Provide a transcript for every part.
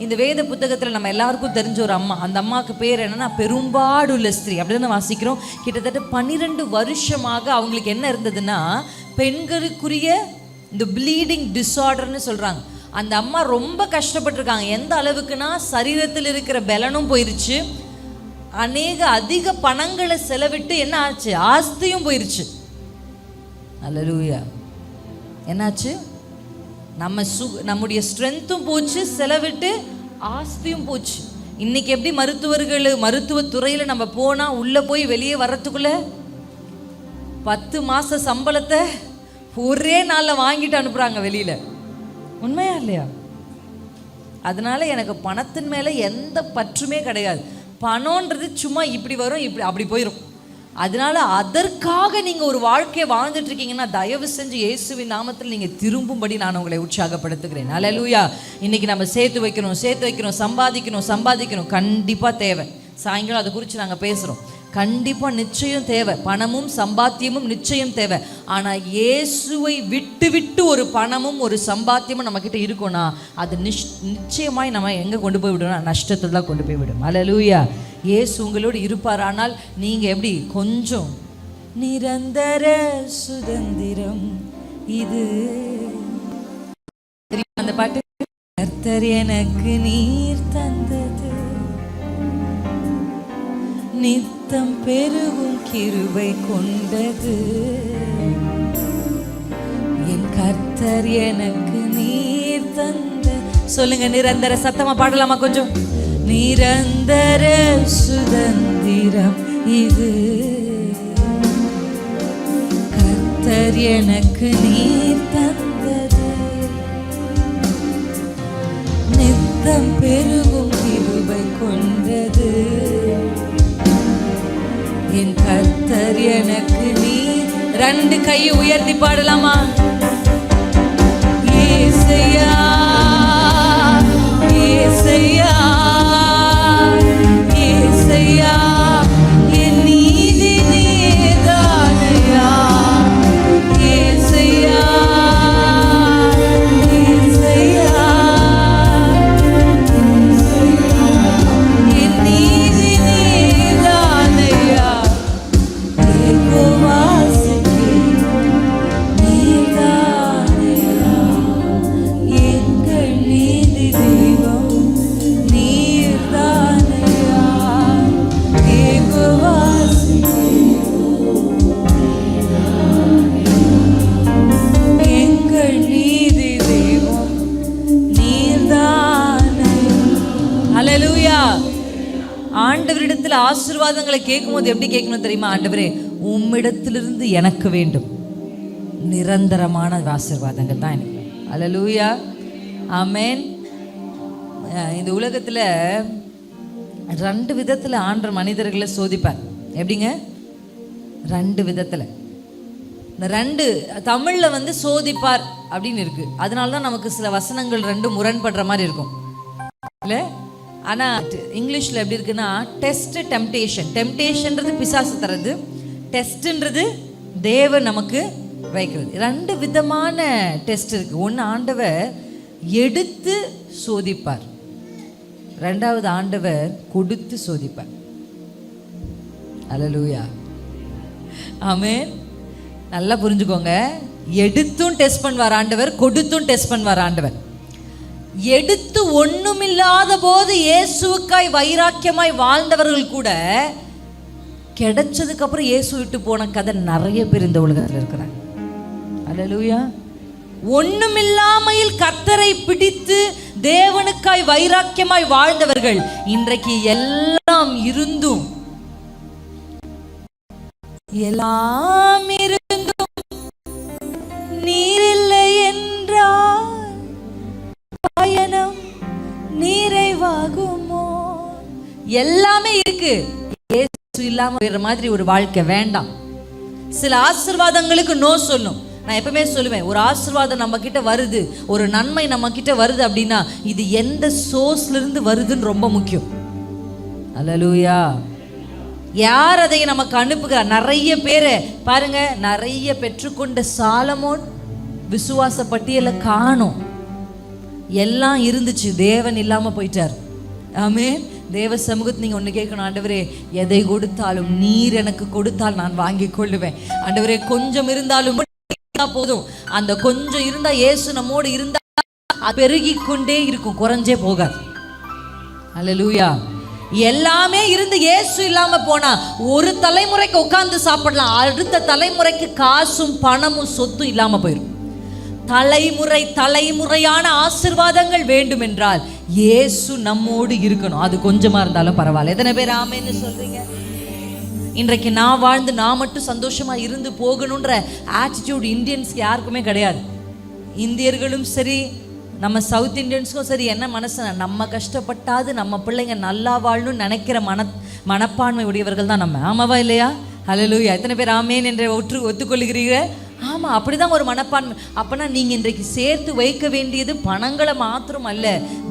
இந்த வேத புத்தகத்தில் நம்ம எல்லாருக்கும் தெரிஞ்ச ஒரு அம்மா. அந்த அம்மாவுக்கு பேர் என்னன்னா பெரும்பாடுள்ள ஸ்திரீ. அப்படின்னு வாசிக்கிறோம். கிட்டத்தட்ட பன்னிரெண்டு வருஷமாக அவங்களுக்கு என்ன இருந்ததுன்னா பெண்களுக்குரிய இந்த ப்ளீடிங் டிஸார்டர்னு சொல்கிறாங்க அந்த அம்மா ரொம்ப கஷ்டப்பட்டிருக்காங்க. எந்த அளவுக்குன்னா சரீரத்தில் இருக்கிற பலனும் போயிருச்சு. அநேக அதிக பணங்களை செலவிட்டு என்ன ஆச்சு? ஆஸ்தியும் போயிருச்சு. அல்ல என்னாச்சு? நம்ம சு நம்முடைய ஸ்ட்ரென்த்தும் போச்சு செலவிட்டு ஆஸ்தியும் போச்சு. இன்னைக்கு எப்படி மருத்துவர்கள் மருத்துவத்துறையில் நம்ம போனால் உள்ளே போய் வெளியே வர்றதுக்குள்ள பத்து மாத சம்பளத்தை ஒரே நாளில் வாங்கிட்டு அனுப்புகிறாங்க வெளியில். உண்மையா இல்லையா? அதனால எனக்கு பணத்தின் மேலே எந்த பற்றுமே கிடையாது. பணம்ன்றது சும்மா இப்படி வரும் இப்படி அப்படி போயிடும் அதனால அதற்காக நீங்கள் ஒரு வாழ்க்கையை வாழ்ந்துட்டு இருக்கீங்கன்னா தயவு செஞ்சு இயேசுவின் நாமத்தில் நீங்கள் திரும்பும்படி நான் உங்களை உற்சாகப்படுத்துகிறேன். அல்லேலூயா இன்னைக்கு நம்ம சேர்த்து வைக்கணும் சேர்த்து வைக்கணும் சம்பாதிக்கணும் சம்பாதிக்கணும். கண்டிப்பாக தேவை. சாயங்காலம் அதை குறித்து நாங்கள் பேசுகிறோம் கண்டிப்பாக நிச்சயம் தேவை. பணமும் சம்பாத்தியமும் நிச்சயம் தேவை. ஆனால் இயேசுவை விட்டு விட்டு ஒரு பணமும் ஒரு சம்பாத்தியமும் நம்மக்கிட்ட இருக்கும்னா அது நிஷ் நிச்சயமாய் நம்ம எங்கே கொண்டு போய் விடும்னா நஷ்டத்தில் தான் கொண்டு போய் விடும். அல்லேலூயா இயேசு உங்களோடு இருப்பார் ஆனால் நீங்கள் எப்படி? கொஞ்சம் நிரந்தர சுதந்திரம் இது. அந்த பாட்டு? கர்த்தர் எனக்கு நீர் தந்தது. நித்தம் பெருகும் கிருபை கொண்டது. என் கர்த்தர் எனக்கு நீர் தந்த. சொல்லுங்க நிரந்தர சத்தமா பாடலாமா கொஞ்சம்? நிரந்தர சுதந்திரம் இது. கர்த்தர் எனக்கு நீர் தந்தது. நித்தம் பெருகும் கிருபை கொண்டது. என் கர்த்தர் எனக்கு நீர் ரெண்டு கையை உயர்த்தி பாடலாமா? ஆண்டவரிடத்தில் ஆசீர்வாதங்களை கேட்கும்போது எப்படி கேட்கணும் தெரியுமா ஆண்டவரே? உம்மிடத்திலிருந்து எனக்கு வேண்டும். நிரந்தரமான ஆசீர்வாதங்கள் தான் எனக்கு. அலலூயா அமேன் இந்த உலகத்தில் ரெண்டு விதத்தில் ஆண்ட மனிதர்களை சோதிப்பார். எப்படிங்க? ரெண்டு விதத்தில். இந்த ரெண்டு தமிழில் வந்து சோதிப்பார் அப்படின்னு இருக்குது அதனால தான் நமக்கு சில வசனங்கள் ரெண்டும் முரண்படுற மாதிரி இருக்கும். இல்லை? ஆனால் இங்கிலீஷில் எப்படி இருக்குன்னா டெஸ்ட் டெம்டேஷன் டெம்டேஷன்றது பிசாசு தரது டெஸ்ட்டுன்றது தேவன் நமக்கு வைக்கிறது. ரெண்டு விதமான டெஸ்ட் இருக்கு. ஒன்று ஆண்டவர் எடுத்து சோதிப்பார். ரெண்டாவது ஆண்டவர் கொடுத்து சோதிப்பார். அலலூயா ஆமென் நல்லா புரிஞ்சுக்கோங்க. எடுத்தும் டெஸ்ட் பண்ணுவார் ஆண்டவர் கொடுத்தும் டெஸ்ட் பண்ணுவார் ஆண்டவர். எடுத்து ஒண்ணுமில்லாத போது இயேசுவுக்காய் வைராக்கியமாய் வாழ்ந்தவர்கள் கூட கிடைச்சதுக்கு அப்புறம் இயேசு விட்டு போன கதை நிறைய பேர் இந்த உலகத்தில் இருக்கிறாங்க. அல்லேலூயா ஒண்ணுமில்லாமையில் கர்த்தரை பிடித்து தேவனுக்காய் வைராக்கியமாய் வாழ்ந்தவர்கள் இன்றைக்கு எல்லாம் இருந்தும் எல்லாம் இருந்தும் ஆகுமோ? எல்லாமே இருக்கு. இயேசு இல்லாம வேற மாதிரி ஒரு வாழ்க்கை வேண்டாம். சில ஆசீர்வாதங்களுக்கு நோ சொல்லும். நான் எப்பவுமே சொல்லுவேன் ஒரு ஆசீர்வாதம் நம்ம கிட்ட வருது ஒரு நன்மை நம்ம கிட்ட வருது அப்படின்னா இது எந்த சோர்ஸ்ல இருந்து வருதுன்னு ரொம்ப முக்கியம். அலலூயா யார் அதை நமக்கு அனுப்புகிறார் நிறைய பேரை பாருங்க நிறைய பெற்றுக்கொண்ட சாலமோன் விசுவாச பட்டியலை காணும். எல்லாம் இருந்துச்சு தேவன் இல்லாம போயிட்டார். ஆமே தேவ சமூகத்தை நீங்க ஒண்ணு கேட்கணும். ஆண்டவரே எதை கொடுத்தாலும் நீர் எனக்கு கொடுத்தால் நான் வாங்கி கொள்ளுவேன். ஆண்டவரே கொஞ்சம் இருந்தாலும் போதும். அந்த கொஞ்சம் இருந்தா இயேசு நம்மோடு இருந்தா பெருகி கொண்டே இருக்கும். குறைஞ்சே போகாது. அலலூயா எல்லாமே இருந்து இயேசு இல்லாம போனா ஒரு தலைமுறைக்கு உட்கார்ந்து சாப்பிடலாம். அடுத்த தலைமுறைக்கு காசும் பணமும் சொத்தும் இல்லாம போயிடும் தலைமுறை தலைமுறையான ஆசிர்வாதங்கள் வேண்டும் என்றால் இயேசு நம்மோடு இருக்கணும். அது கொஞ்சமா இருந்தாலும் பரவாயில்ல. எத்தனை பேர் ஆமேன்னு சொல்றீங்க? இன்றைக்கு நான் வாழ்ந்து நான் மட்டும் சந்தோஷமா இருந்து போகணுன்ற ஆட்டிடியூட் இந்தியன்ஸ்க்கு யாருக்குமே கிடையாது. இந்தியர்களும் சரி நம்ம சவுத் இந்தியன்ஸ்க்கும் சரி என்ன மனசு? நம்ம கஷ்டப்பட்டாது நம்ம பிள்ளைங்க நல்லா வாழணும்னு நினைக்கிற மன மனப்பான்மை உடையவர்கள் தான் நம்ம. ஆமாவா இல்லையா? ஹலோ எத்தனை பேர் ஆமேன் என்ற ஒற்று ஒத்துக்கொள்கிறீங்க ஆமாம் அப்படிதான் ஒரு மனப்பான்மை அப்போனா நீங்கள் இன்றைக்கு சேர்த்து வைக்க வேண்டியது பணங்களை மாத்திரம் அல்ல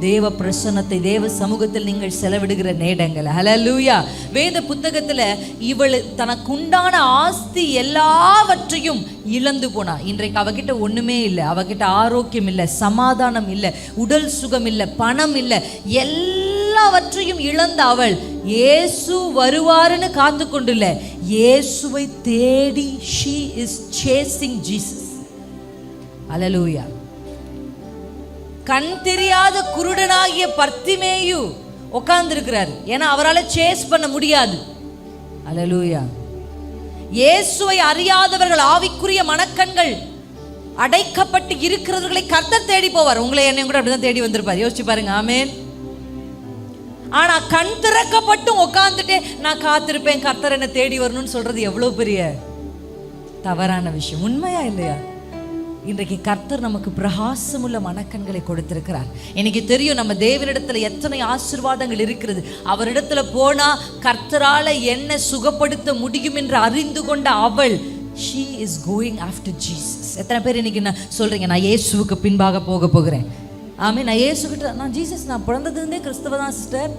தேவ பிரசன்னத்தை தேவ சமூகத்தில் நீங்கள் செலவிடுகிற நேடங்கள் லூயா வேத புத்தகத்தில் இவள் தனக்குண்டான ஆஸ்தி எல்லாவற்றையும் இழந்து போனா. இன்றைக்கு அவகிட்ட ஒன்றுமே இல்லை. அவகிட்ட ஆரோக்கியம் இல்லை சமாதானம் இல்லை உடல் சுகம் இல்லை பணம் இல்லை. எல்லாவற்றையும் இழந்த அவள். இயேசு வருவாருன்னு காத்து கொண்டுள்ள இயேசுவை தேடி she is chasing Jesus hallelujah கண் தெரியாத குருடனாகிய பர்த்திமேயு உட்கார்ந்திருக்கிறார் ஏன்னா அவரால் சேஸ் பண்ண முடியாது. அலலூயா இயேசுவை அறியாதவர்கள் ஆவிக்குரிய மனக்கண்கள் அடைக்கப்பட்டு இருக்கிறவர்களை கர்த்தர் தேடி போவார். உங்களை என்னையும் கூட அப்படிதான் தேடி வந்திருப்பார். யோசிச்சு பாருங்க ஆமேன். ஆனா கண் திறக்கப்பட்டு உட்காந்துட்டே நான் காத்திருப்பேன் கர்த்தர் என்னை தேடி வரணும்னு சொல்றது எவ்வளவு பெரிய தவறான விஷயம். உண்மையா இல்லையா? இன்றைக்கு கர்த்தர் நமக்கு பிரகாசமுள்ள மனக்கண்களை கொடுத்திருக்கிறார். எனக்கு தெரியும் நம்ம தேவனிடத்துல எத்தனை ஆசீர்வாதங்கள் இருக்கிறது. அவரிடத்துல போனா கர்த்தரால என்ன சுகப்படுத்த முடியும் என்று அறிந்து கொண்ட அவள் she is going after Jesus எத்தனை பேர் இன்னைக்கு நான் சொல்றீங்க நான் இயேசுவுக்கு பின்பாக போக போகிறேன். ஆமே நான் ஏசுக்கிட்ட நான் ஜீசஸ் நான் பிறந்ததுலேருந்தே கிறிஸ்தவ தான் சிஸ்டர்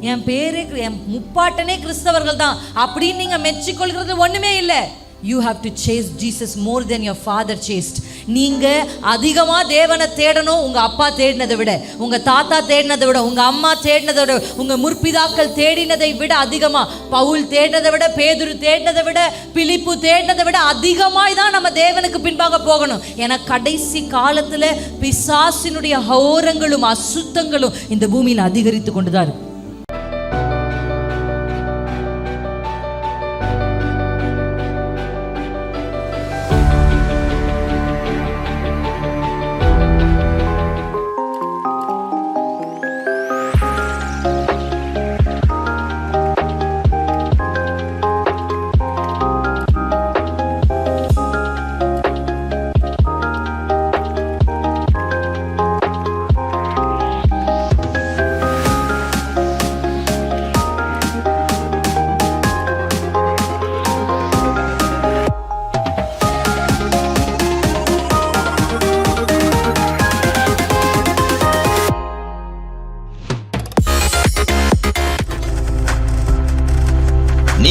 என் பேரே என் முப்பாட்டனே கிறிஸ்தவர்கள் தான் அப்படின்னு நீங்கள் மெச்சிக்கொள்கிறது ஒன்றுமே இல்லை. You have to chase Jesus more than your father chased நீங்கள் அதிகமாக தேவனை தேடணும் உங்கள் அப்பா தேடினதை விட உங்கள் தாத்தா தேடினதை விட உங்கள் அம்மா தேடினதை விட உங்கள் முற்பிதாக்கள் தேடினதை விட அதிகமாக பவுல் தேடினதை விட பேதுரு தேடினதை விட பிலிப்பு தேடினதை விட அதிகமாக தான் நம்ம தேவனுக்கு பின்பாக போகணும். ஏன்னா கடைசி காலத்தில் பிசாசினுடைய ஹோரங்களும் அசுத்தங்களும் இந்த பூமியில் அதிகரித்து கொண்டு தான் இருக்கும்